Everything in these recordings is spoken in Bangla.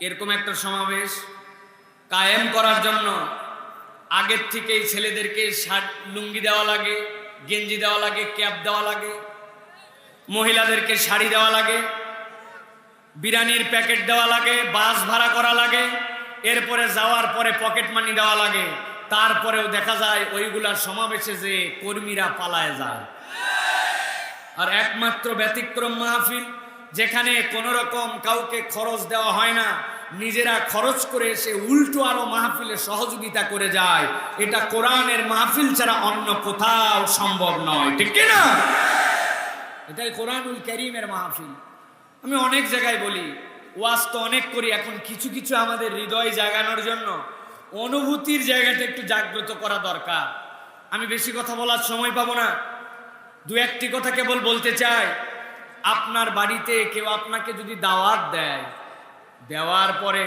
এরকম একটা সমাবেশ কায়েম করার জন্য আগের থেকেই ছেলেদেরকে শার্ট, লুঙ্গি দেওয়া লাগে, গেঞ্জি দেওয়া লাগে, ক্যাপ দেওয়া লাগে, মহিলাদেরকে শাড়ি দেওয়া লাগে, বিরিয়ানির প্যাকেট দেওয়া লাগে, বাস ভাড়া করা লাগে, এরপরে যাওয়ার পরে পকেট মানি দেওয়া লাগে, তারপরেও দেখা যায় ওইগুলা সমাবেশে যে কর্মীরা পালায় যায়। আর একমাত্র ব্যতিক্রম মাহফিল যেখানে কোন রকম কাউকে খরচ দেওয়া হয় না, নিজেরা খরচ করে এসে উল্টো আরও মাহফিলে সহযোগিতা করে যায়। এটা কোরআনের মাহফিল ছাড়া অন্য কোথাও সম্ভব নয়, ঠিক না এটাই কোরআনুল করিমের মাহফিল। আমি অনেক জায়গায় বলি, ওয়াজ তো অনেক করি, এখন কিছু কিছু আমাদের হৃদয় জাগানোর জন্য অনুভূতির জায়গাটা একটু জাগ্রত করা দরকার। আমি বেশি কথা বলার সময় পাবো না। দু একটি কথা কেবল বলতে চাই। আপনার বাড়িতে কেউ আপনাকে যদি দাওয়াত দেয়, দেওয়ার পরে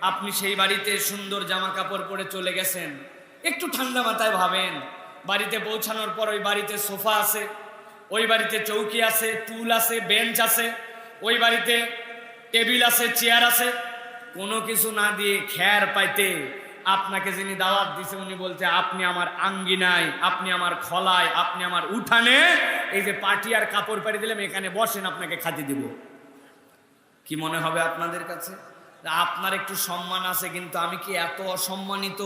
আপনি সেই বাড়িতে সুন্দর জামা কাপড় পরে চলে গেছেন, একটু ঠান্ডা মাথায় ভাবেন, বাড়িতে পৌঁছানোর পর ওই বাড়িতে সোফা আছে, ওই বাড়িতে চৌকি আছে, টুল আছে, বেঞ্চ আছে, ওই বাড়িতে টেবিল আছে, চেয়ার আছে, কোনো কিছু না দিয়ে খ্যার পাইতে আপনাকে যিনি দাওয়াত দিছে, উনি বলছে, আপনি আমার আঙ্গিনায়, আপনি আমার খলায়, আপনি আমার উঠানে এই যে পাটি আর কাপড় পাড়ি দিলাম, এখানে বসেন, আপনাকে খাতি দিব। কি মনে হবে আপনাদের কাছে? আপনার একটু সম্মান আছে, কিন্তু আমি কি এত অসম্মানিত?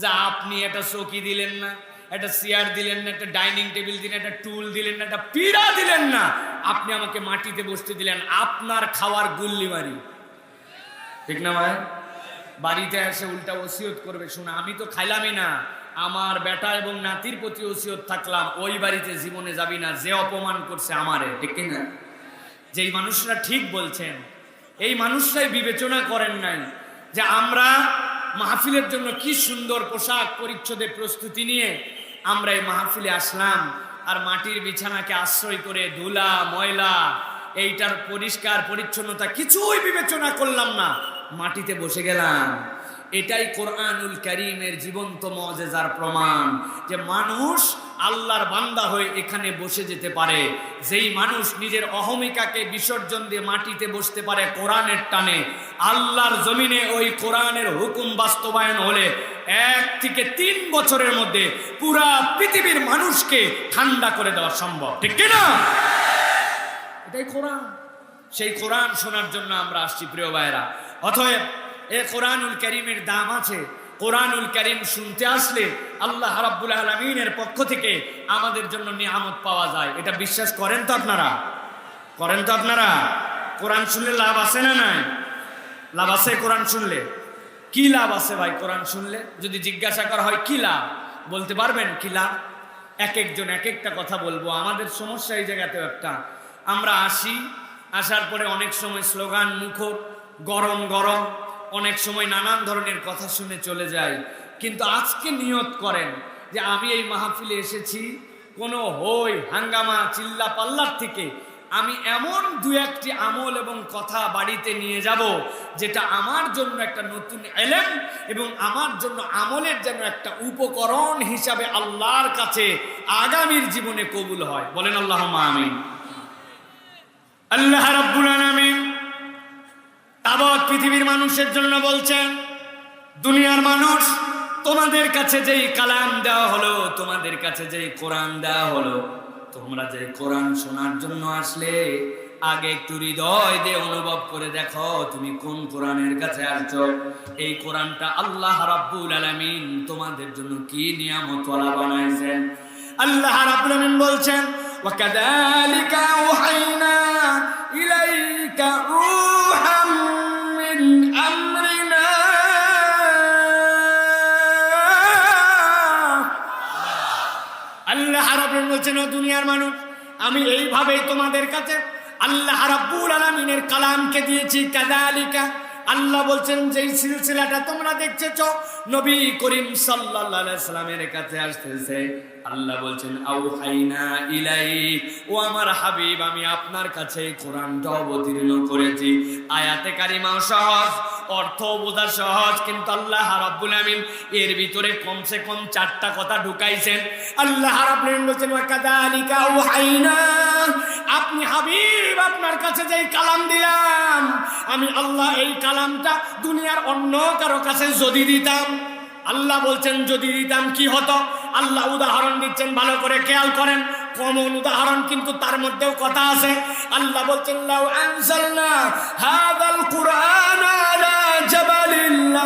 যে আপনি একটা চকি দিলেন না, একটা চেয়ার দিলেন না, একটা ডাইনিং টেবিল দিলেন, একটা টুল দিলেন না, একটা পিড়া দিলেন না, আপনি আমাকে মাটিতে বসতে দিলেন আপনার খাওয়ার গুল্লি মারি। ঠিক না ভাই? বাড়িতে এসে উল্টা ওসিয়ত করবে, শোনা, আমি তো খাইলামই না। আমার বেটা এবং নাতির প্রতি ওসিয়ত থাকলাম, ওই বাড়িতে জীবনে যাবি না, যে অপমান করছে আমারে, ঠিক না? যেই মানুষরা ঠিক বলছেন, এই মানুষরাই বিবেচনা করেন নাই যে আমরা মাহফিলের জন্য কি সুন্দর পোশাক পরিচ্ছদে প্রস্তুতি নিয়ে আমরা এই মাহফিলে আসলাম, আর মাটির বিছানাকে আশ্রয় করে ধুলা, ময়লা, এইটার পরিষ্কার পরিচ্ছন্নতা কিছুই বিবেচনা করলাম না। মাটিতে বসে গেলাম। এটাই কোরআনুল করিমের জীবন্ত মজেজার প্রমাণ যে মানুষ আল্লাহর বান্দা হয়ে এখানে বসে যেতে পারে। যেই মানুষ নিজের অহমিকাকে বিসর্জন দিয়ে মাটিতে বসতে পারে কোরআনের টানে, আল্লাহর জমিনে ওই কোরআনের হুকুম বাস্তবায়ন হলে এক থেকে তিন বছরের মধ্যে পুরা পৃথিবীর মানুষকে ঠান্ডা করে দেওয়া সম্ভব। ঠিক কিনা এটাই কোরআন। সেই কোরআন শোনার জন্য আমরা আসছি, প্রিয় ভাইরা অতএব, এ কোরআনুল করিমের দাম আছে। কোরআনুল করিম শুনতে আসলে আল্লাহ রাব্বুল আলমিনের পক্ষ থেকে আমাদের জন্য নিয়ামত পাওয়া যায়। এটা বিশ্বাস করেন তো আপনারা? করেন তো আপনারা? কোরআন শুনলে লাভ আছে না নাই? লাভ আছে কোরআন শুনলে? কি লাভ আছে ভাই কোরআন শুনলে? যদি জিজ্ঞাসা করা হয়, কি লাভ? বলতে পারবেন, কি লাভ? এক একজন, এক একটা কথা বলব। আমাদের সমস্যা এই জায়গাতেও একটা। আমরা আসি, আসার পরে অনেক সময় স্লোগান, মুখর গরম গরম, অনেক সময় নানান ধরনের কথা শুনে চলে যায় কিন্তু আজকে নিয়ত করেন যে আমি এই মাহফিলে এসেছি, কোনো হই, হাঙ্গামা, চিল্লা পাল্লার থেকে আমি এমন দু একটি আমল এবং কথা বাড়িতে নিয়ে যাব যেটা আমার জন্য একটা নতুন এলেম এবং আমার জন্য আমলের যেন একটা উপকরণ হিসাবে আল্লাহর কাছে আগামীর জীবনে কবুল হয়। বলেন আল্লাহ আমিন। আল্লাহ রাব্বুল আলামিন তাবৎ পৃথিবীর মানুষের জন্য বলছেন, দুনিয়ার মানুষ, তোমাদের কাছে যেই কালাম দেওয়া হলো, তোমাদের কাছে যেই কোরআন দেওয়া হলো, তোমরা যে কোরআন শোনার জন্য আসলে, আগে একটু হৃদয় দিয়ে অনুভব করে দেখো, তুমি কোন কোরআনের কাছে আসছো? এই কোরআনটা আল্লাহ রাব্বুল আলামিন তোমাদের জন্য কি নিয়ামতলা বানাইছেন? আল্লাহ রাব্বুল আলামিন বলছেন ওয়াকাদালিকা ওহাই বলছেন, ও দুনিয়ার মানুষ, আমি এইভাবেই তোমাদের কাছে আল্লাহ রাব্বুল আলামিনের কালামকে দিয়েছি কাদালিকা আল্লাহ বলছেন যে এই সিলসিলাটা তোমরা দেখছেছ নবী করিম সাল্লামের কাছে আসতেছে। আল্লাহ বলছেন আউ হাইনা ইলাই ও আমার হাবিব, আমি আপনার কাছে কোরআনটা অবতীর্ণ করেছি। আয়াতে কারিমাও সহজ অর্থ বোঝা সহজ, কিন্তু আল্লাহ রাব্বুল আমিন এর ভিতরে কমসে কম চারটা কথা ঢুকাইছেন। আল্লাহ রাব্বুল আমিন বলছেন ওয়া কাযালিকা আউহাইনা আপনি হাবিব, আপনার কাছে যেই কালাম দিলাম, আমি আল্লাহ এই কালামটা দুনিয়ার অন্য কারও কাছে যদি দিতাম। আল্লাহ বলছেন, যদি দিতাম কি হতো? আল্লাহ উদাহরণ দিচ্ছেন, ভালো করে খেয়াল করেন। কমন উদাহরণ কিন্তু তার মধ্যেও কথা আছে। আল্লাহ বলছেন, লাউ আনজালনা হাদাল কুরআন আলা জাবালিন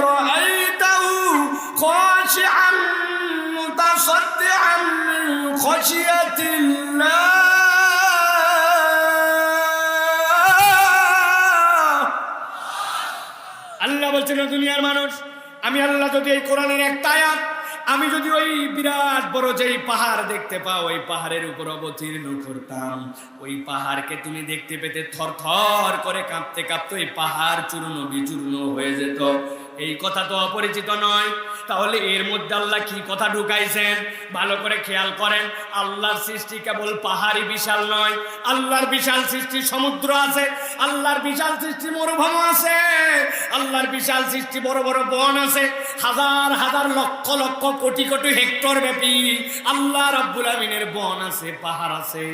خاشعا, متصدعا من خشية الله. আল্লাহ বলছেন, "ও দুনিয়ার মানুষ, আমি আল্লাহ যদি এই কোরআনের একটা আয়াত আমি যদি ওই বিরাট বড় যেই পাহাড় দেখতে পাও, ওই পাহাড়ের উপর অবতীর্ণ করতাম। ওই পাহাড়কে তুমি দেখতে পেতে থর থর করে কাঁপতে কাঁপতে ওই পাহাড় চূর্ণ বিচূর্ণ হয়ে যেত। এই কথা তো অপরিচিত নয়। তাহলে এর মধ্যে আল্লাহ কি কথা ঢুকাইছেন? ভালো করে খেয়াল করেন। আল্লাহর সৃষ্টি কেবল পাহাড়ি বিশাল নয়। আল্লাহর বিশাল সৃষ্টি সমুদ্র আছে। আল্লাহর বিশাল সৃষ্টি মরুভূমি আছে। আল্লাহর বিশাল সৃষ্টি বড় বড় বন আছে। হাজার হাজার লক্ষ লক্ষ কোটি কোটি হেক্টর ব্যাপী আল্লাহ রাব্বুল আমিনের বন আছে, পাহাড় আছে।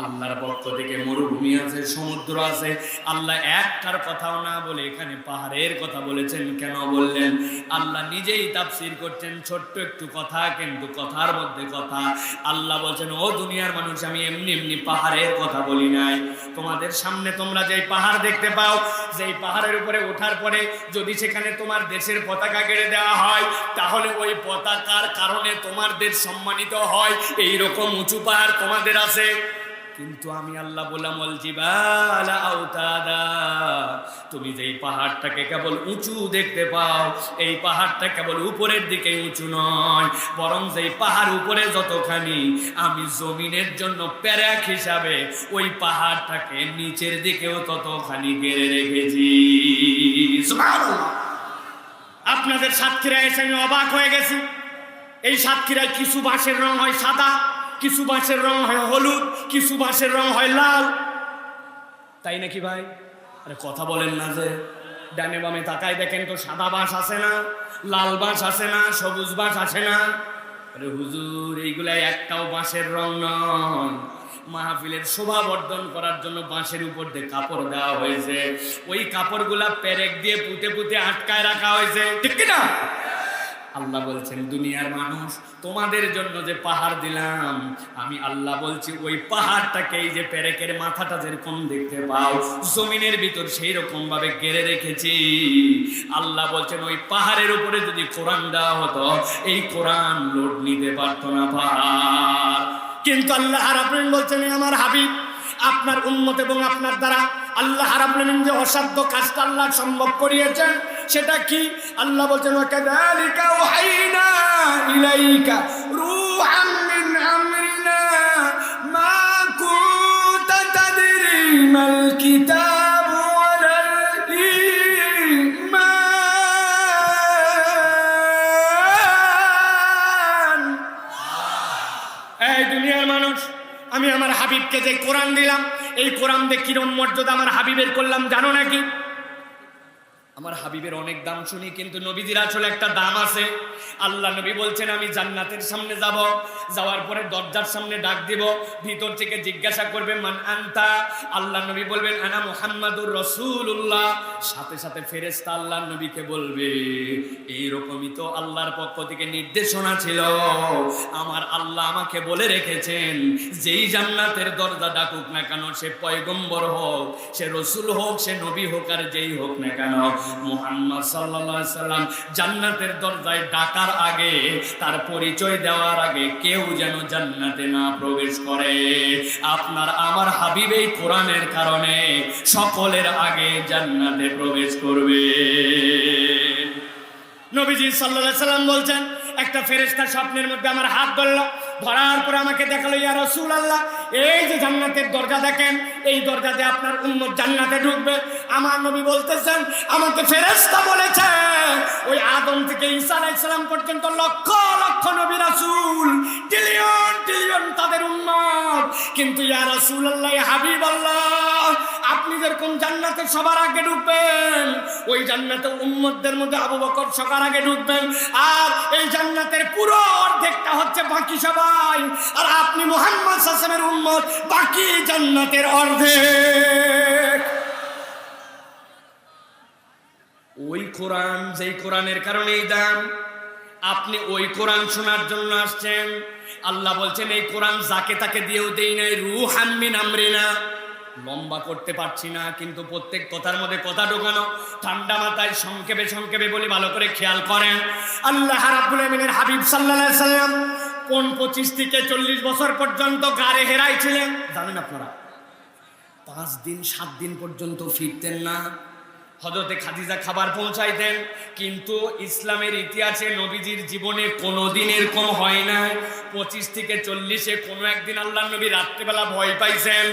আল্লাহর পক্ষ থেকে মরুভূমি আছে, সমুদ্র আছে। আল্লাহ একটার কথাও না বলে এখানে পাহাড়ের কথা বলেছেন, কেন বললেন? আল্লাহ নিজেই তাফসির করছেন, ছোট্ট একটু কথা কিন্তু কথার মধ্যে কথা। আল্লাহ বলছেন, ও দুনিয়ার মানুষ, আমি এমনি এমনি পাহাড়ের কথা বলি নাই। তোমাদের সামনে তোমরা যেই পাহাড় দেখতে পাও, যেই পাহাড়ের উপরে ওঠার পরে যদি সেখানে তোমার দেশের পতাকা কেড়ে দেওয়া হয়, তাহলে ওই পতাকার কারণে তোমার দেশ সম্মানিত হয়। এই রকম উঁচু পাহাড় তোমাদের আছে। কিন্তু আমি আল্লাহ বললাম তুমি যেই পাহাড়টাকে কেবল উঁচু দেখতে পাও, এই পাহাড়টা কেবল উপরের দিকে উঁচু নয়, বরং যেই পাহাড় উপরে যতখানি আমি জমিনের জন্য প্যারাক হিসাবে ওই পাহাড়টাকে নিচের দিকেও ততখানি গেড়ে রেখেছি। আপনাদের সাতক্ষীরা এসে আমি অবাক হয়ে গেছি। এই সাতক্ষীরায় কিছু বাঁশের রং হয় সাদা কিছু বাঁশের রং হয় হলুদ, কিছু বাঁশের রং হয় লাল। তাই নাকি ভাই? আরে কথা বলেন না যে। ডানে বামে তাকায় দেখেন তো সাদা বাঁশ আসে না, লাল বাঁশ আসে না, সবুজ বাঁশ আসে না। আরে হুজুর, এইগুলা একটাও বাঁশের রং নয় মাহফিলের শোভা বর্ধন করার জন্য বাঁশের উপর দিয়ে কাপড় দেওয়া হয়েছে। ওই কাপড়গুলা পেরেক দিয়ে পুঁতে পুঁতে আটকায় রাখা হয়েছে। ঠিক না আল্লাহ বলছেন, দুনিয়ার মানুষ, তোমাদের জন্য যে পাহাড় দিলাম, আমি আল্লাহ বলছি, ওই পাহাড়টাকে এই যে পেরেকের মাথাটা যেরকম দেখতে পাও, জমিনের ভিতর সেই রকম ভাবে গেড়ে রেখেছি। আল্লাহ বলছেন, ওই পাহাড়ের উপরে যদি কোরআন দেওয়া হতো, এই কোরআন লোড নিতে পারতো না পাহাড় কিন্তু আল্লাহ আর আপনি বলছেন আমার হাবিব আপনার উন্মত এবং আপনার দ্বারা আল্লাহ রাব্বুল যে অসাধ্য কাজটা আল্লাহ সম্ভব করিয়েছেন, সেটা কি? আল্লাহ বলছেন ইলাইকা মা আমি আমার হাবিবকে যে কোরআন দিলাম, এই কোরআন দিয়ে কিরম মর্যাদা আমার হাবিবের করলাম, জানো নাকি? আমার হাবিবের অনেক দাম শুনি, কিন্তু নবীজির আসলে একটা দাম আছে। আল্লাহ নবী বলছেন, আমি জান্নাতের সামনে যাব, যাওয়ার পরে দরজার সামনে ডাক দিব, ভিতর থেকে জিজ্ঞাসা করবে, মান আনতা? আল্লাহ নবী বলবেন, আনা মুহাম্মাদুর রসুল্লাহ সাথে সাথে ফেরেশতা আল্লাহ নবীকে বলবে, এইরকমই তো আল্লাহর পক্ষ থেকে নির্দেশনা ছিল। আমার আল্লাহ আমাকে বলে রেখেছেন, যেই জান্নাতের দরজা ডাকুক না কেন, সে পয়গম্বর হোক, সে রসুল হোক, সে নবী হোক আর যেই হোক না কেন, মুহাম্মদ আলাইহি সাল্লাম জান্নাতের দরজায় ডাকার আগে, তার পরিচয় দেওয়ার আগে কেউ যেন জান্নাতে না প্রবেশ করে। আপনার, আমার হাবিব এই কোরআনের কারণে সকলের আগে জান্নাতে প্রবেশ করবে। নবীজি সাল্লাল্লাহু সাল্লাম বলছেন, একটা ফেরেশতা স্বপ্নের মধ্যে আমার হাত ধরলো, ধরার পরে আমাকে দেখাল, ইয়া রসুল আল্লাহ এই যে জান্নাতের দরজা দেখেন, এই দরজাতে আপনার উম্মত জান্নাতে ঢুকবে। আমার নবী বলতেছেন, আমাকে ফেরেশতা বলেছে, ওই আদম থেকে ঈসা আলাইহিস সালাম পর্যন্ত লক্ষ লক্ষ নবী রাসূল ট্রিলিয়ন ট্রিলিয়ন তাদের উম্মত। কিন্তু ইয়া রাসূলুল্লাহ হাবিব আল্লাহ আপনি যেরকম জান্নাতে সবার আগে ঢুকবেন, ওই জান্নাতে উম্মতদের মধ্যে আবু বকর সবার আগে ঢুকবেন। আর এই জান্নাতের পুরো অর্ধেকটা হচ্ছে বাকি সবাই। আর আপনি মোহাম্মদ সাসমের উম্মত বাকি জান্নাতের অর্ধেক। ওই কোরআন, যেই কোরআনের কারণেই দাম। আপনি ওই কোরআন শোনার জন্য আসছেন। আল্লাহ বলছেন, এই কোরআন যাকে তাকে দিয়েও দেই নাই রুহ হাম্মিন আমরিনা। লম্বা করতে পারছি না, কিন্তু প্রত্যেক কথার মধ্যে কথা ঢোকানো, ঠান্ডা মাথায় সংক্ষেপে সংক্ষেপে বলি, ভালো করে খেয়াল করেন। আল্লাহ হাবিব সাল্লাল্লাহু সাল্লাম কোন পঁচিশ থেকে চল্লিশ বছর পর্যন্ত গাড়ে হেরাই ছিলেন জানেন আপনারা, পাঁচ দিন, সাত দিন পর্যন্ত ফিরতেন না। হজরতে খাদিজা খাবার পৌঁছাইতেন, কিন্তু ইসলামের ইতিহাসে নবীজির জীবনে কোনো দিন এরকম হয় না। পঁচিশ থেকে চল্লিশে কোনো একদিন আল্লাহ নবী রাত্রেবেলা ভয় পাইছেন।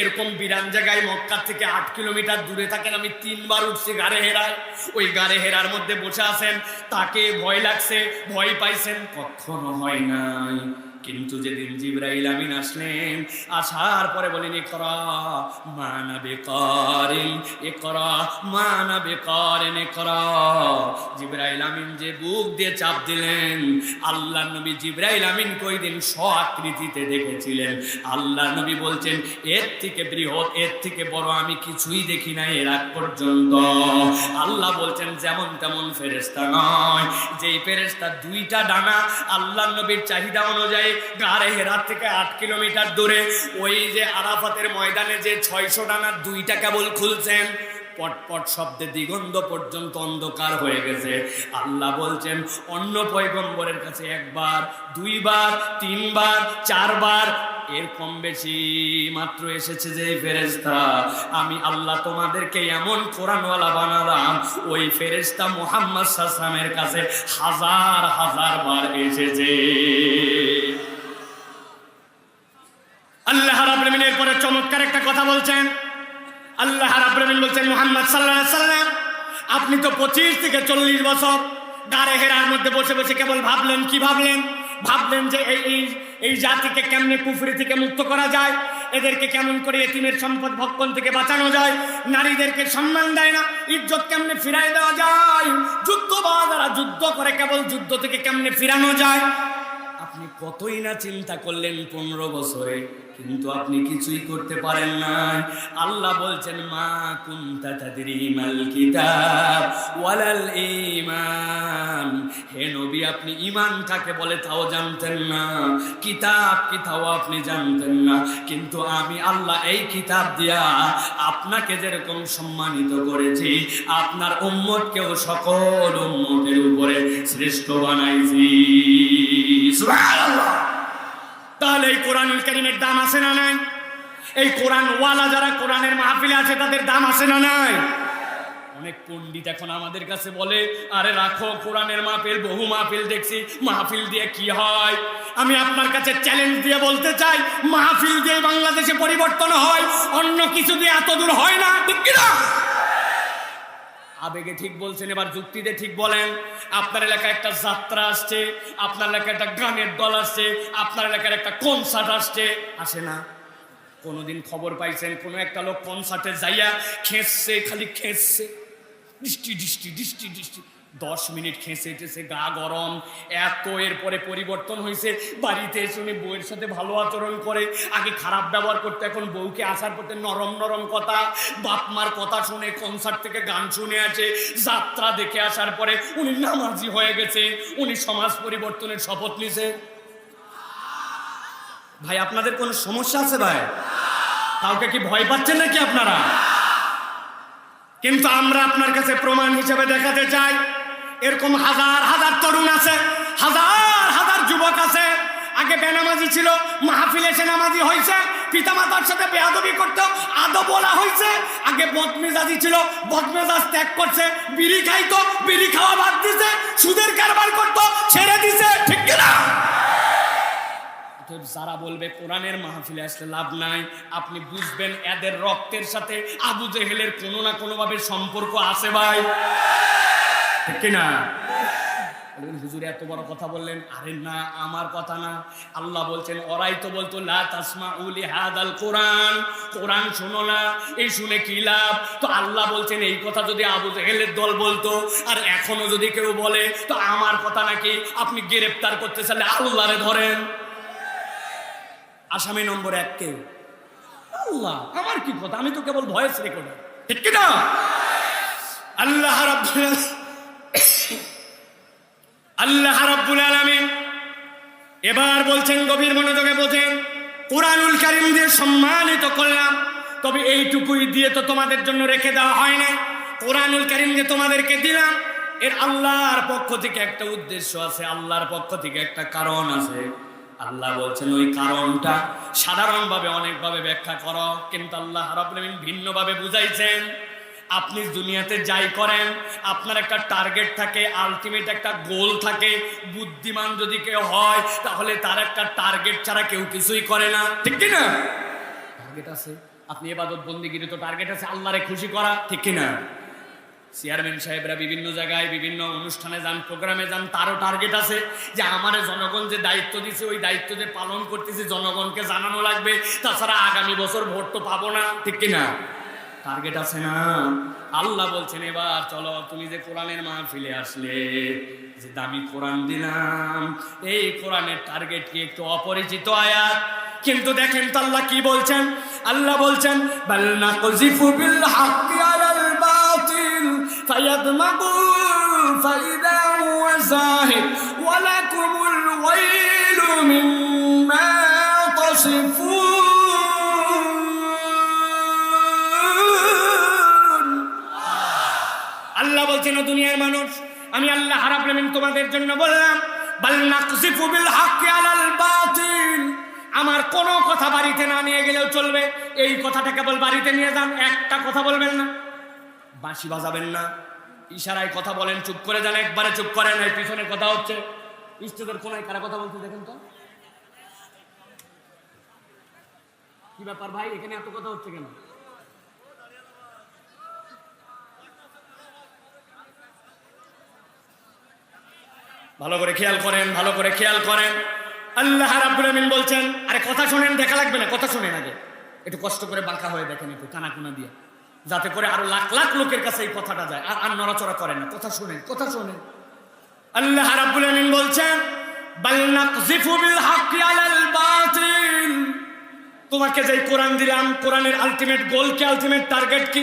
এরকম বিরান জায়গায় মক্কার থেকে আট কিলোমিটার দূরে থাকেন, আমি তিনবার উঠছি গাড়ে হেরায়। ওই গাড়ে হেরার মধ্যে বসে আছেন, তাকে ভয় লাগছে, ভয় পাইছেন, কখনো হয় নাই। কিন্তু যেদিন জিব্রাইল আমিন আসলেন, আসার পরে বলেন এ করা মানাবে করেন এ করা মানাবে করেন এ করা জিব্রাইল আমিন যে বুক দিয়ে চাপ দিলেন, আল্লাহ নবী জিব্রাইল আমিন কই দিন স্ব আকৃতিতে দেখেছিলেন। আল্লাহ নবী বলছেন, এর থেকে বৃহৎ, এর থেকে বড় আমি কিছুই দেখি না এর আগ পর্যন্ত। আল্লাহ বলছেন, যেমন তেমন ফেরেস্তা নয়। যেই ফেরেস্তা দুইটা ডানা আল্লাহ নবীর চাহিদা অনুযায়ী গাড়ে হেরার থেকে আট কিলোমিটার দূরে। ওই যে আরাফাতের ময়দানে যে ছয়শো টানার দুইটা কেবল খুলছেন, পটপট শব্দে দিগন্ধ পর্যন্ত অন্ধকার হয়ে গেছে। আল্লাহ বলছেন, অন্য পয়গম্বরের কাছে একবার, দুইবার, তিনবার, চারবার এর কম বেশি মাত্র এসেছে যে ফেরেস্তা আমি আল্লাহ তোমাদেরকে এমন কোরআনওয়ালা বানালাম, ওই ফেরেস্তা মোহাম্মদ সাসামের কাছে হাজার হাজার বার এসেছে। আল্লাহ রাব্বিনের পরে চমৎকার একটা কথা বলছেন। আল্লাহ রাব্বিন বলছেন, মোহাম্মদ আলাইহি সাল্লাম আপনি তো পঁচিশ থেকে চল্লিশ বছর গাড়ে হেরার মধ্যে বসে বসে কেবল ভাবলেন, কি ভাবলেন? ভাবলেন যে এই এই জাতিকে কেমনে কুফরি থেকে মুক্ত করা যায়? এদেরকে কেমন করে এতিমের সম্পদ ভক্ষণ থেকে বাঁচানো যায়? নারীদেরকে সম্মান দেয় না, ইজ্জত কেমনে ফিরাই দেওয়া যায়? যুদ্ধ যারা যুদ্ধ করে, কেবল যুদ্ধ থেকে কেমনে ফিরানো যায়? আপনি কতই না চিন্তা করলেন পনেরো বছরে কিন্তু আপনি কিছুই করতে পারেন না। আল্লাহ বলছেন, মা কুন্তা কিতাব ওয়ালাল হে নবী, আপনি কাকে বলে তাও জানতেন না। কিতাব কি তাও আপনি জানতেন না। কিন্তু আমি আল্লাহ এই কিতাব দিয়া আপনাকে যেরকম সম্মানিত করেছি, আপনার উম্মতকেও সকল উম্মতের উপরে শ্রেষ্ঠ বানাইছি। সুবহানাল্লাহ। তাহলে এই কোরআনুল কারীমের দাম আছে না নাই? এই কোরআন ওয়ালা যারা কোরআনের মাহফিলে আছে, তাদের দাম আছে না নাই? অনেক পণ্ডিত এখন আমাদের কাছে বলে, আরে রাখো, কোরআনের মাহফিল, বহু মাহফিল দেখছি। মাহফিল দিয়ে কি হয়? আমি আপনার কাছে চ্যালেঞ্জ দিয়ে বলতে চাই, মাহফিল দিয়ে বাংলাদেশে পরিবর্তন হয়, অন্য কিছু দিয়ে এত দূর হয় না? ঠিক কিনা? আবেগে ঠিক বলছেন, এবার যুক্তিতে ঠিক বলেন। আপনার এলাকায় একটা যাত্রা আসছে, আপনার এলাকায় একটা গানের দল আসছে, আপনার এলাকার একটা কনসার্ট আসছে। আসে না। কোনোদিন খবর পাইছেন, কোনো একটা লোক কনসার্টে যাইয়া খেঁচছে খালি খেঁচছে দৃষ্টি দৃষ্টি দৃষ্টি দৃষ্টি। দশ মিনিট খেঁচে টেছে গা গরম, এত এরপরে পরিবর্তন হয়েছে। বাড়িতে উনি বউয়ের সাথে ভালো আচরণ করে, আগে খারাপ ব্যবহার করতে, এখন বউকে আসার পথে নরম নরম কথা, বাপ মার কথা শুনে কনসার্ট থেকে গান শুনে আছে যাত্রা দেখে আসার পরে উনি নামাজি হয়ে গেছে, উনি সমাজ পরিবর্তনের শপথ নিছে ভাই, আপনাদের কোনো সমস্যা আছে ভাই? কাউকে কি ভয় পাচ্ছেন নাকি আপনারা? কিন্তু আমরা আপনার কাছে প্রমাণ হিসেবে দেখাতে চাই। এরকম হাজার হাজার তরুণ আছে, হাজার হাজার যুবক আছে। আগে বেনামাজি ছিল, মাহফিল এসে নামাজি হয়েছে, পিতামাতার সাথে বেয়াদবি করতো আদো বলা হয়েছে। আগে বদমেজাজি ছিল, বদমেজাজ ত্যাগ করছে, বিড়ি খাইতো, বিড়ি খাওয়া বাদ দিছে, সুদের কারবার করতো, ছেড়ে দিছে, ঠিক কিনা যারা বলবে কোরআনের মাহফিলে আসলে লাভ নাই, আপনি বুঝবেন এদের রক্তের সাথে আবু জেহেলের কোনো না কোনোভাবে সম্পর্ক আছে ভাই। ঠিক কিনা হুজুর, এত বড় কথা বললেন? আরে না, আমার কথা না। আল্লাহ বলছেন, ওরাই তো বলতো, লা তাসমা উলি হাদাল কোরআন। কোরআন শোনো না, এই শুনে কি লাভ? তো আল্লাহ বলছেন, এই কথা যদি আবু জেহেলের দল বলতো, আর এখনও যদি কেউ বলে, তো আমার কথা নাকি আপনি গ্রেফতার করতে চাইলে আল্লাহরে ধরেন। আসামি নম্বর এক কে? আল্লাহ, আমার কি কথা? আমি তো কেবল ভয়েস রেকর্ডার। ঠিক কি না? আল্লাহ রাব্বুল আল্লাহ রাব্বুল আলামিন এবার বলছেন, গভীর মনোযোগে বোঝেন কোরআনুল কারিম দিয়ে সম্মানিত করলাম। তবে এইটুকুই দিয়ে তো তোমাদের জন্য রেখে দেওয়া হয় না কোরআনুল কারিম যে তোমাদেরকে দিলাম, এর আল্লাহর পক্ষ থেকে একটা উদ্দেশ্য আছে, আল্লাহর পক্ষ থেকে একটা কারণ আছে। আল্লাহ বলছেন, ওই কারণটা সাধারণভাবে, অনেকভাবে ব্যাখ্যা করো। কিন্তু আল্লাহ আলামিন ভিন্নভাবে বুঝাইছেন। আপনি দুনিয়াতে যাই করেন আপনার একটা টার্গেট থাকে আলটিমেট একটা গোল থাকে বুদ্ধিমান যদি কেউ হয় তাহলে তার একটা টার্গেট ছাড়া কেউ কিছুই করে না। ঠিক কি না? টার্গেট আছে। আপনি এবাদত বন্দিগিরি তো টার্গেট আছে আল্লাহরে খুশি করা। ঠিক কি না? চেয়ারম্যান সাহেবরা বিভিন্ন জায়গায় বিভিন্ন অনুষ্ঠানে যান প্রোগ্রামে যান তারও টার্গেট আছে যে আমার জনগণ যে দায়িত্ব দিছে ওই দায়িত্ব যে পালন করতেছে জনগণকে জানানো লাগবে। তাছাড়া আগামী বছর ভোট তো পাবো না। ঠিক কি না? টার্গেট আছে না? আল্লাহ বলছেন, এবার চলো, তুমি যে কোরআনের মাহফিলে আসলে, যে দামি কোরআন দিলাম, এই কোরআনের টার্গেট কি একটু অপরিচিত আয়াত? কিন্তু দেখেন তো আল্লাহ কি বলছেন? আল্লাহ বলছেন, বাল নাকযিফু বিল হাক্কি আলাল বাতিল ফায়াদমাগু ফাইদা হুয়া যাহিক ওয়া লাকুমুল ওয়াইলু মিম্মা তাসিফুন। মানুষ, আমি আল্লাহ হারাপ্রেমিন তোমাদের জন্য বললাম আমার কোনো কথা বাড়িতে না নিয়ে গেলেও চলবে। এই কথাটা কেবল বাড়িতে নিয়ে যান, একটা কথা বলবেন না। বাঁশি বাজাবেন না। ইশারায় কথা বলেন, চুপ করে যান, একবারে চুপ করেন, এই পিছনে কথা হচ্ছে। স্টেজের কোনায় কারা কথা বলছে দেখেন তো? কি ব্যাপার ভাই, এখানে এত কথা হচ্ছে কেন? ভালো করে খেয়াল করেন, ভালো করে খেয়াল করেন। আল্লাহ রাব্বুল আমিন বলছেন, আরে কথা শুনেন, দেখা লাগবে না, কথা শুনেন আগে। একটু কষ্ট করে বাঁকা হয়ে দেখেন একটু কানা কুনা দিয়ে। যাতে করে আরও লাখ লাখ লোকের কাছে এই কথাটা যায়, আর আর নড়াচড়া করেন না। কথা শুনেন কথা শুনেন। আল্লাহ রাব্বুল আমিন বলছেন, বাল নাকযিফু বিল হাক্কি আলাল বাতিল। তোমাকে যে কোরআন দিলাম, কোরআনের আলটিমেট গোল কি আলটিমেট টার্গেট কি?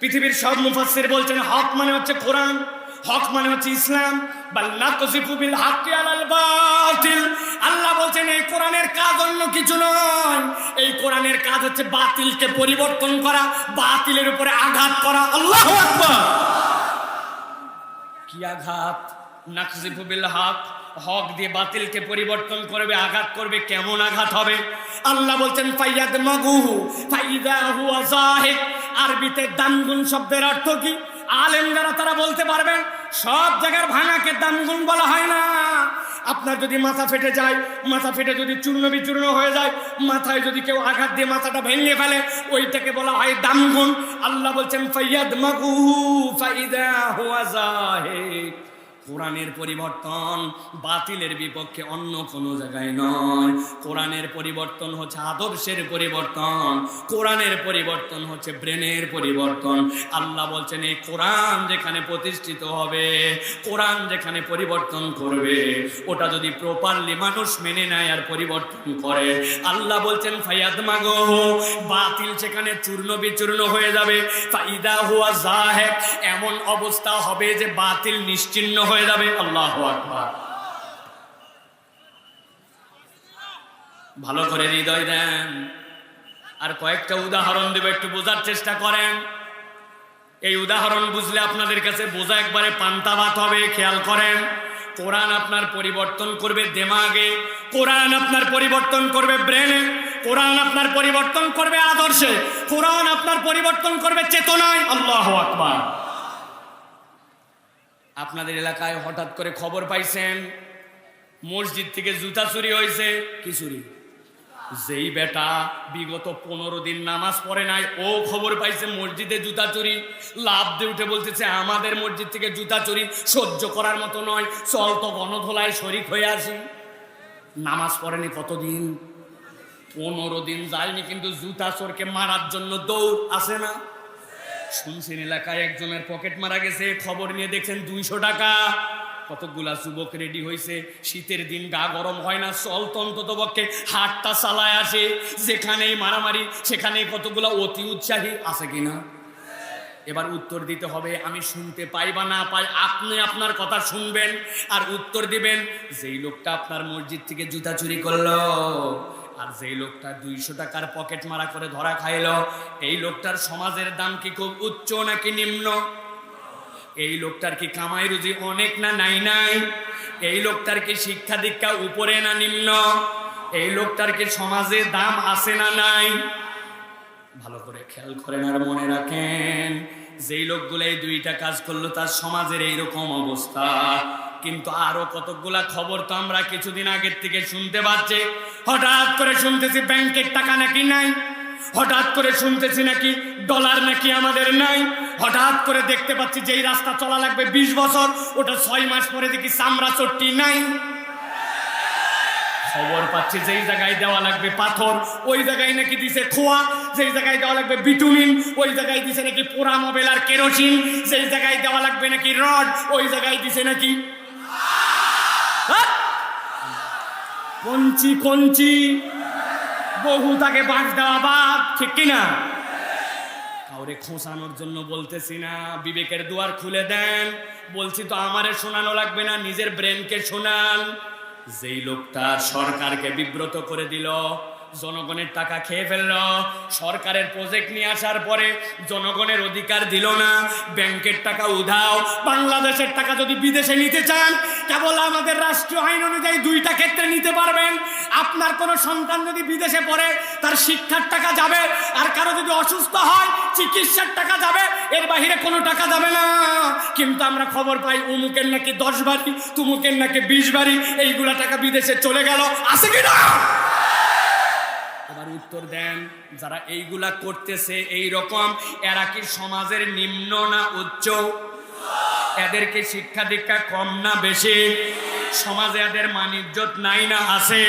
পৃথিবীর সব মুফাসসির বলছেন, হক মানে হচ্ছে কোরআন। হক মানে হচ্ছে ইসলাম। বাতিল। আল্লাহ বলছেন, এই কোরআনের কাজ অন্য কিছু নয়। এই কোরআনের কাজ হচ্ছে বাতিলকে পরিবর্তন করা, বাতিলের উপরে আঘাত করা। আল্লাহ কি আঘাত? নাকজিফু বিল হক হক দিয়ে বাতিলকে পরিবর্তন করবে, আঘাত করবে, কেমন আঘাত হবে? আল্লাহ বলছেন ফাইয়াদ মাগুহু আরবিতে দামগুন শব্দের অর্থ কি? আলেম যারা তারা বলতে পারবেন, সব জায়গার ভাঙাকে দামগুণ বলা হয় না। আপনার যদি মাথা ফেটে যায়, মাথা ফেটে যদি চূর্ণ বিচূর্ণ হয়ে যায়, মাথায় যদি কেউ আঘাত দিয়ে মাথাটা ভেঙে ফেলে, ওইটাকে বলা হয় দামগুণ। আল্লাহ বলছেন ফাইয়াদ মাকু ফাইদা হুয়া জাহিক কোরআনের পরিবর্তন বাতিলের বিপক্ষে অন্য কোনো জায়গায় নয়। কোরআনের পরিবর্তন হচ্ছে আদর্শের পরিবর্তন। কোরআনের পরিবর্তন হচ্ছে ব্রেনের পরিবর্তন। আল্লাহ বলছেন, এই কোরআন যেখানে প্রতিষ্ঠিত হবে, কোরআন যেখানে পরিবর্তন করবে, ওটা যদি প্রপারলি মানুষ মেনে নেয় আর পরিবর্তন করে। আল্লাহ বলছেন ফাইয়াদ মাগো, বাতিল সেখানে চূর্ণ বিচূর্ণ হয়ে যাবে। ফাইদা হুয়া জাহেব এমন অবস্থা হবে যে বাতিল নিশ্চিন্ন হয়ে যাবে। আল্লাহ ভালো করে হৃদয় দেন। আর কয়েকটা উদাহরণ দেবে, একটু বোঝার চেষ্টা করেন। এই উদাহরণ বুঝলে আপনাদের কাছে বোঝা একবারে পান্তা ভাত হবে, খেয়াল করেন। কোরআন আপনার পরিবর্তন করবে দেমাগে, কোরআন আপনার পরিবর্তন করবে ব্রেনে, কোরআন আপনার পরিবর্তন করবে আদর্শে, কোরআন আপনার পরিবর্তন করবে চেতনায়। আল্লাহ আকবার। আপনাদের এলাকায় হঠাৎ করে খবর পাইছেন, মসজিদ থেকে জুতা চুরি হয়েছে কি চুরি? যেই বেটা বিগত পনেরো দিন নামাজ পড়ে নাই, ও খবর পাইছে মসজিদে জুতা চুরি। লাভ দিয়ে উঠে বলতেছে, আমাদের মসজিদ থেকে জুতা চুরি সহ্য করার মতো নয়, চল তো গণধোলায় শরিক হয়ে আসি। নামাজ পড়েনি কতদিন? পনেরো দিন যায়নি, কিন্তু জুতা চোরকে মারার জন্য দৌড় আসে না। শুনছেন, এলাকায় একজনের পকেট মারা গেছে, খবর নিয়ে দেখছেন দুইশো টাকা। কতগুলা যুবক রেডি হয়েছে শীতের দিন গা গরম হয় না, চল অন্তত পক্ষে হাটটা চালায় আসে। যেখানেই মারামারি, সেখানেই কতগুলা অতি উৎসাহী। আছে কিনা এবার উত্তর দিতে হবে, আমি শুনতে পাই বা না পাই, আপনি আপনার কথা শুনবেন আর উত্তর দিবেন। যেই লোকটা আপনার মসজিদ থেকে জুতা চুরি করল আর যেই লোকটা দুইশো টাকার পকেট মারা করে ধরা খাইলো, এই লোকটার সমাজের দাম কি খুব উচ্চ নাকি নিম্ন? এই লোকটার কি কামাই রুজি অনেক না নাই নাই? এই লোকটার কি শিক্ষা দীক্ষা উপরে না নিম্ন? এই লোকটার কি সমাজে দাম আছে না নাই? ভালো করে খেয়াল করেন আর মনে রাখেন, যেই লোকগুলো এই দুইটা কাজ করল তার সমাজের এইরকম অবস্থা। কিন্তু আরও কতগুলা খবর তো আমরা কিছুদিন আগের থেকে শুনতে পাচ্ছি। হঠাৎ করে শুনতেছি ব্যাংকের টাকা নাকি নাই। হঠাৎ করে শুনতেছি নাকি ডলার নাকি আমাদের নাই। হঠাৎ করে দেখতে পাচ্ছি যেই রাস্তা চলা লাগবে বিশ বছর, ওটা ছয় মাস পরে দেখি চামড়া চট্টি নাই। খবর পাচ্ছি যেই জায়গায় দেওয়া লাগবে পাথর, ওই জায়গায় নাকি দিছে খোয়া, যেই জায়গায় দেওয়া লাগবে বিটুমিন ওই জায়গায় দিছে নাকি পোড়া মোবাইল আর কেরোসিন, যেই জায়গায় দেওয়া লাগবে নাকি রড, ওই জায়গায় দিছে নাকি! কঞ্চি কঞ্চি। বহু তাকে বাস দেওয়া বাপ, ঠিক কিনা কাউরে খোঁচানোর জন্য বলতেছি না, বিবেকের দুয়ার খুলে দেন। বলছি তো আমারে শোনানো লাগবে না, নিজের ব্রেনকে শোনান। যেই লোকটা সরকারকে বিব্রত করে দিল জনগণের টাকা খেয়ে ফেলল। সরকারের প্রজেক্ট নিয়ে আসার পরে জনগণের অধিকার দিল না। ব্যাংকের টাকা উধাও। বাংলাদেশের টাকা যদি বিদেশে নিতে চান, কেবল আমাদের রাষ্ট্রীয় আইন অনুযায়ী দুইটা ক্ষেত্রে নিতে পারবেন। আপনার কোনো সন্তান যদি বিদেশে পড়ে, তার শিক্ষার টাকা যাবে। আর কারও যদি অসুস্থ হয়, চিকিৎসার টাকা যাবে। এর বাহিরে কোনো টাকা যাবে না। কিন্তু আমরা খবর পাই, উমুকের নাকি দশ বাড়ি, তুমুকের নাকি বিশ বাড়ি। এইগুলা টাকা বিদেশে চলে গেল। আছে কি না এবার উত্তর দেন, যারা এইগুলা করতেছে এই রকম এরা কি সমাজের নিম্ন না উচ্চ? এদেরকে শিক্ষা দীক্ষা কম না বেশি? সমাজে এদের মান ইজ্জত নাই না আছে?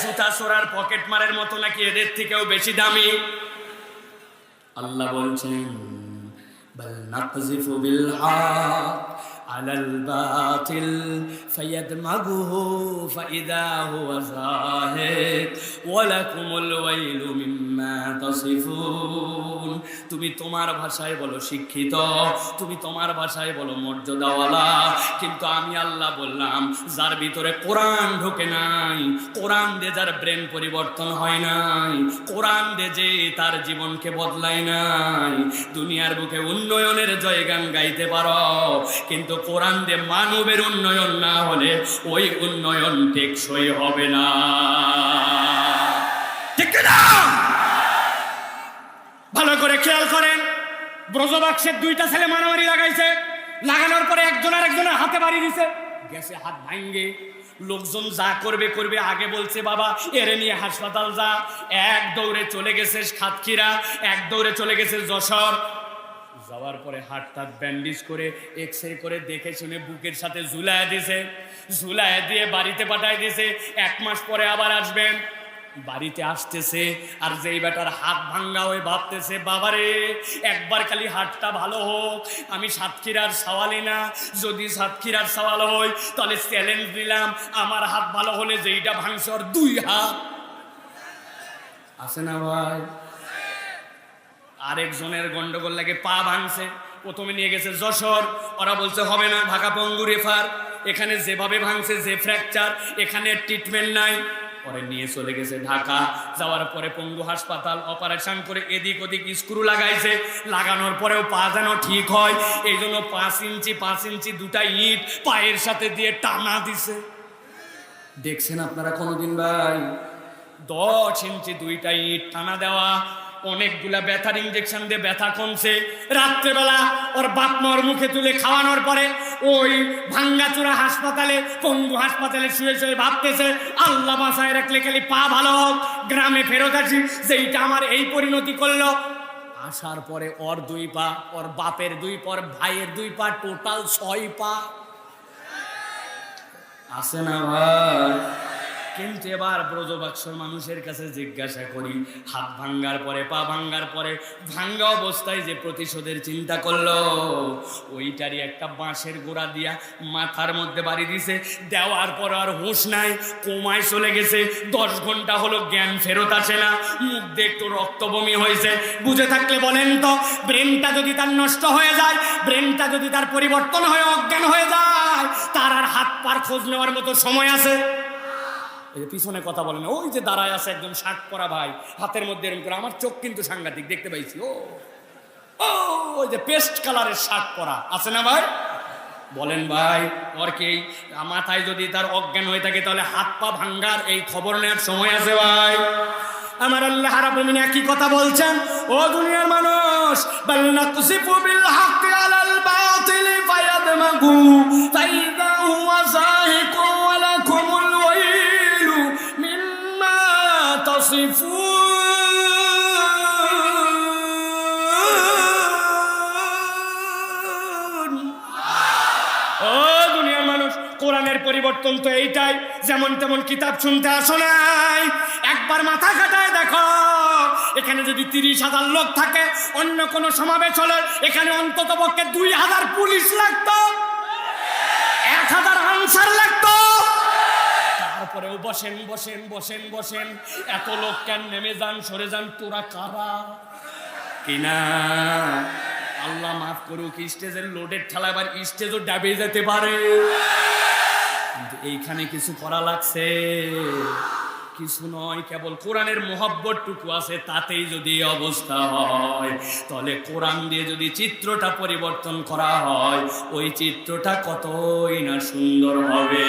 জুতা চোরার পকেট মারের মতো নাকি এদের থেকেও বেশি দামি? আল্লাহ বলছেন, বল নাকজিফু বিল হক আলাল বাতিল ফায়াদমাগুহু ফাইদা হুয়া যাহিক ওয়া লাকুমুল ওয়াইলু মিম্মা তাসিফুন তুমি তোমার ভাষায় বলো শিক্ষিত, তুমি তোমার ভাষায় বলো মর্যাদাওয়ালা। কিন্তু আমি আল্লাহ বললাম, যার ভিতরে কোরআন ঢোকে নাই, কোরআন দে যার ব্রেন পরিবর্তন হয় নাই, কোরআন দে যে তার জীবনকে বদলায় নাই। দুনিয়ার বুকে উন্নয়নের জয়গান গাইতে পারো, কিন্তু কোরআন দে মানবের উন্নয়ন না হলে ওই উন্নয়ন টেকসই হবে না। ঠিক না ভালো করে খেয়াল করেন। ব্রজবাক্সের দুইটা ছেলে মারামারি লাগাইছে। লাগানোর পরে একজন আর একজনের হাতে বাড়ি দিছে। গেছে হাত ভাঙ্গে। লোকজন যা করবে করবে। আগে বলছে, বাবা, এরে নিয়ে হাসপাতাল যা। এক দৌড়ে চলে গেছে সাতক্ষীরা এক দৌড়ে চলে গেছে যশোর। যাওয়ার পরে হাত টাত ব্যান্ডেজ করে এক্স রে করে দেখে শুনে বুকের সাথে ঝুলায় দিছে। ঝুলায় দিয়ে বাড়িতে পাঠায় দিছে। এক মাস পরে আবার আসবেন। বাড়িতে আসতেছে আর যেই বেটার হাত ভাঙ্গা হয়ে ভাবতেছে, বাবারে, একবার খালি হাতটা ভালো হোক, আমি সাতক্ষীরার সওয়ালি না। যদি সাতক্ষীরার সওয়াল হই তাহলে চ্যালেঞ্জ দিলাম আমার হাত ভালো হলে যেইটা ভাঙছে ওর দুই হাত। আছে না ভাই? আরেকজনের গন্ডগোল লাগে পা ভাঙছে। প্রথমে নিয়ে গেছে যশোর, ওরা বলছে, হবে না, ঢাকা পঙ্গু রেফার এখানে যেভাবে ভাঙছে, যে ফ্র্যাকচার এখানে ট্রিটমেন্ট নাই। পরে নিয়ে চলে গেছে ঢাকা। যাওয়ার পরে পঙ্গু হাসপাতাল অপারেশন করে এদিক ওদিক স্ক্রু লাগাইছে। লাগানোর পরেও পা যেন ঠিক হয়। এই জন্য পাঁচ ইঞ্চি পাঁচ ইঞ্চি দুটা ইট পায়ের সাথে দিয়ে টানা দিছে। দেখছেন আপনারা কোনোদিন ভাই? দশ ইঞ্চি দুইটা ইট টানা দেওয়া। অনেকগুলা ব্যথার ইঞ্জেকশন দিয়ে ব্যথা কমছে। রাত্রেবেলা ওর বাপ মার মুখে তুলে খাওয়ানোর পরে ওই ভাঙ্গাচুরা হাসপাতালে, পঙ্গু হাসপাতালে শুয়ে শুয়ে ভাবতেছে, আল্লাহ বাসায় রাখলে খালি পা ভালো হোক, গ্রামে ফেরত আসি। যেইটা আমার এই পরিণতি করল। আসার পরে ওর দুই পা, ওর বাপের দুই পর ভাইয়ের দুই পা, টোটাল ছয় পা। আসে না ভাই? কিন্তু এবার ব্রজবাক্সর মানুষের কাছে জিজ্ঞাসা করি, হাত ভাঙ্গার পরে, পা ভাঙ্গার পরে, ভাঙ্গা অবস্থায় যে প্রতিশোধের চিন্তা করল, ওইটারই একটা বাঁশের গোড়া দিয়া মাথার মধ্যে বাড়ি দিছে। দেওয়ার পর আর হুঁশ নাই, কোমায় চলে গেছে। দশ ঘণ্টা হলো জ্ঞান ফেরত আসে না, মুখ দিয়ে একটু রক্ত বমি হয়েছে। বুঝে থাকলে বলেন তো, ব্রেনটা যদি তার নষ্ট হয়ে যায়, ব্রেনটা যদি তার পরিবর্তন হয়ে অজ্ঞান হয়ে যায়, তার আর হাত পার খোঁজ নেওয়ার মতো সময় আছে? এই যে পিছনে কথা বলেন, ওই যে দাঁড়ায় আছে একজন শার্ট পরা ভাই, হাতের মধ্যে এরকম করে, আমার চোখ কিন্তু সাংঘাতিক, দেখতে পাইছি, ও ও, ওই যে পেস্ট কালারের শার্ট পরা, আছে না ভাই? বলেন ভাই, ওর কি মাথায় যদি তার অজ্ঞান হয়ে থাকে, তাহলে হাত পা ভাঙ্গার এই খবর নেওয়ার সময় আছে ভাই। আমার আল্লাহ রাব্বুল একই কথা বলছেন, ও দুনিয়ার মানুষ, বাল নাকসিফু বিল হাক্কি আলাল বাতিল ফায়াদমাগু, ফাইদা হুয়া যাহিকু কোরআনের পরিবর্তন তো এইটাই, যেমন তেমন কিতাব শুনতে আসো নাই। একবার মাথা খাটায় দেখো, এখানে যদি তিরিশ হাজার লোক থাকে, অন্য কোনো সমাবেশ হলে এখানে অন্তত পক্ষে দুই হাজার পুলিশ লাগতো। এক হাজার আনসার লাগতো। তারপরেও বসেন বসেন বসেন বসেন। এত লোক কেন নেমে যান, সরে যান? তোরা কারা? কিনা? আল্লাহ মাফ করুক, স্টেজের লোডের ঠেলা, এবার স্টেজও ডাবে যেতে পারে। কিন্তু এইখানে কিছু করা লাগছে। কিছু নয়, কেবল কোরআনের মোহব্বত টুকু আছে, তাতেই যদি অবস্থা হয়, তাহলে কোরআন দিয়ে যদি চিত্রটা পরিবর্তন করা হয়, ওই চিত্রটা কতই না সুন্দর হবে।